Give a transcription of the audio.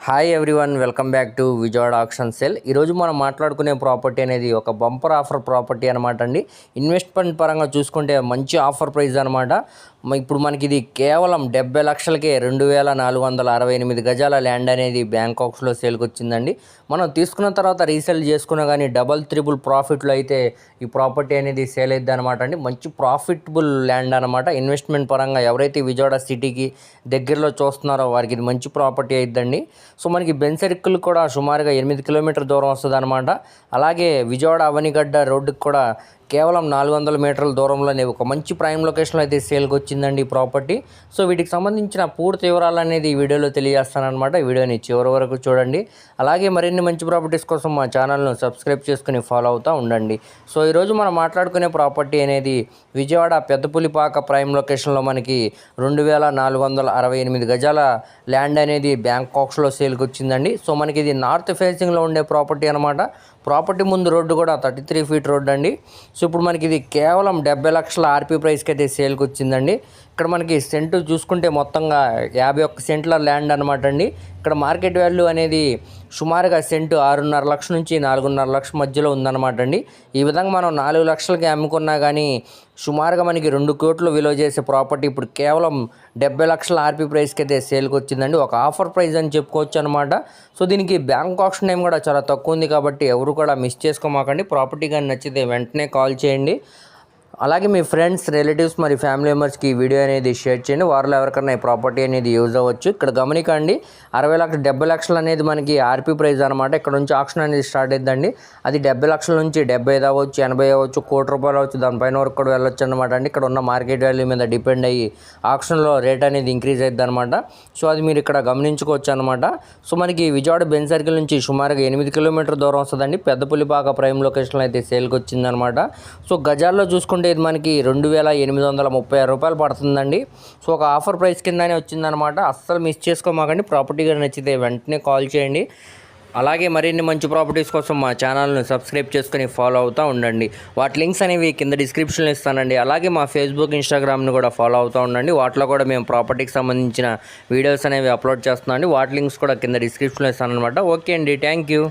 Hi everyone welcome back to Vijayawada auction cell ఈరోజు మనం మాట్లాడుకునే ప్రాపర్టీ అనేది ఒక బంపర్ ఆఫర్ ప్రాపర్టీ అనమాట అండి. ఇన్వెస్ట్మెంట్ పరంగా చూసుకుంటే మంచి ఆఫర్ ప్రైస్ అనమాట ఇప్పుడు మనకి ఇది కేవలం డెబ్బై లక్షలకే రెండు వేల నాలుగు వందల అరవై ఎనిమిది గజాల ల్యాండ్ అనేది బ్యాంకాక్స్లో సేల్కి వచ్చిందండి మనం తీసుకున్న తర్వాత రీసేల్ చేసుకున్నా కానీ డబల్ త్రిబుల్ ప్రాఫిట్లో అయితే ఈ ప్రాపర్టీ అనేది సేల్ అయింది అనమాట అండి. మంచి ప్రాఫిటబుల్ ల్యాండ్ అనమాట ఇన్వెస్ట్మెంట్ పరంగా ఎవరైతే విజయవాడ సిటీకి దగ్గరలో చూస్తున్నారో వారికి ఇది మంచి ప్రాపర్టీ అయిద్దండి. సో మనకి బెన్ కూడా సుమారుగా ఎనిమిది కిలోమీటర్ దూరం వస్తుంది అనమాట అలాగే విజయవాడ అవనిగడ్డ రోడ్డుకి కూడా కేవలం నాలుగు వందల మీటర్ల దూరంలోనే ఒక మంచి ప్రైమ్ లొకేషన్లో అయితే సేల్కి వచ్చిందండి ఈ ప్రాపర్టీ. సో వీటికి సంబంధించిన పూర్తి వివరాలు అనేది ఈ వీడియోలో తెలియజేస్తానమాట వీడియోని చివరి వరకు చూడండి. అలాగే మరిన్ని మంచి ప్రాపర్టీస్ కోసం మా ఛానల్ను సబ్స్క్రైబ్ చేసుకుని ఫాలో అవుతూ ఉండండి. సో ఈరోజు మనం మాట్లాడుకునే ప్రాపర్టీ అనేది విజయవాడ పెద్దపులిపాక ప్రైమ్ లొకేషన్లో మనకి రెండు వేల నాలుగు వందల అరవై ఎనిమిది గజాల ల్యాండ్ అనేది బ్యాంకాక్స్లో సేల్కి వచ్చిందండి. సో మనకి ఇది నార్త్ ఫేసింగ్లో ఉండే ప్రాపర్టీ అనమాట ప్రాపర్టీ ముందు రోడ్డు కూడా థర్టీ త్రీ ఫీట్ రోడ్డు అండి సో ఇప్పుడు మనకి ఇది కేవలం డెబ్బై లక్షల ఆర్పీ ప్రైస్కి అయితే సేల్కి వచ్చిందండి ఇక్కడ మనకి సెంటు చూసుకుంటే మొత్తంగా యాభై ఒక్క సెంట్ల ల్యాండ్ అనమాట అండి. ఇక్కడ మార్కెట్ వాల్యూ అనేది సుమారుగా సెంటు ఆరున్నర లక్షల నుంచి నాలుగున్నర లక్షల మధ్యలో ఉందన్నమాట అండి. ఈ విధంగా మనం నాలుగు లక్షలకి అమ్ముకున్నా కానీ సుమారుగా మనకి రెండు కోట్లు విలువ చేసే ప్రాపర్టీ ఇప్పుడు కేవలం డెబ్బై లక్షల ఆర్పీ ప్రైస్కి అయితే సేల్కి వచ్చిందండి. ఒక ఆఫర్ ప్రైస్ అని చెప్పుకోవచ్చు అనమాట సో దీనికి బ్యాంక్ ఆప్షన్ టైం కూడా చాలా తక్కువ ఉంది కాబట్టి ఎవరు కూడా మిస్ చేసుకోమాకండి. ప్రాపర్టీ కానీ నచ్చితే వెంటనే కాల్ చేయండి. అలాగే మీ ఫ్రెండ్స్ రిలేటివ్స్ మరి ఫ్యామిలీ మెంబర్స్కి ఈ వీడియో అనేది షేర్ చేయండి. వారిలో ఎవరికైనా ఈ ప్రాపర్టీ అనేది యూజ్ అవ్వచ్చు. ఇక్కడ గమనికండి అరవై లక్షలు డెబ్బై లక్షలు అనేది మనకి ఆర్పీ ప్రైస్ అనమాట ఇక్కడ నుంచి ఆప్షన్ అనేది స్టార్ట్ అయిద్దండి. అది డెబ్బై లక్షల నుంచి డెబ్బై ఐదు అవ్వచ్చు ఎనభై అవ్వచ్చు కోటి రూపాయలు అవ్వచ్చు దానిపైన వరకు కూడా వెళ్ళొచ్చు అనమాట అండి. ఇక్కడ ఉన్న మార్కెట్ వాల్యూ మీద డిపెండ్ అయ్యి ఆప్షన్లో రేట్ అనేది ఇంక్రీజ్ అవుతుంది అనమాట సో అది మీరు ఇక్కడ గమనించుకోవచ్చు అనమాట సో మనకి విజయవాడ బెన్ సర్కిల్ నుంచి సుమారుగా ఎనిమిది కిలోమీటర్ దూరం వస్తుందండి. పెద్దపులిపాక ప్రైమ్ లొకేషన్లో అయితే సేల్కి వచ్చిందనమాట సో గజాల్లో చూసుకుంటే ఇది మనకి రెండు వేల ఎనిమిది వందల ముప్పై ఆరు రూపాయలు పడుతుందండి. సో ఒక ఆఫర్ ప్రైస్ కిందనే వచ్చిందనమాట అస్సలు మిస్ చేసుకోమాకండి. ప్రాపర్టీ గారు నచ్చితే వెంటనే కాల్ చేయండి. అలాగే మరిన్ని మంచి ప్రాపర్టీస్ కోసం మా ఛానల్ను సబ్స్క్రైబ్ చేసుకుని ఫాలో అవుతూ ఉండండి. వాటి లింక్స్ అనేవి కింద డిస్క్రిప్షన్లో ఇస్తానండి. అలాగే మా ఫేస్బుక్ ఇన్స్టాగ్రామ్ని కూడా ఫాలో అవుతూ ఉండండి. వాటిలో కూడా మేము ప్రాపర్టీకి సంబంధించిన వీడియోస్ అనేవి అప్లోడ్ చేస్తున్నాం అండి వాటి లింక్స్ కూడా కింద డిస్క్రిప్షన్లో ఇస్తానమాట ఓకే అండి. Thank you.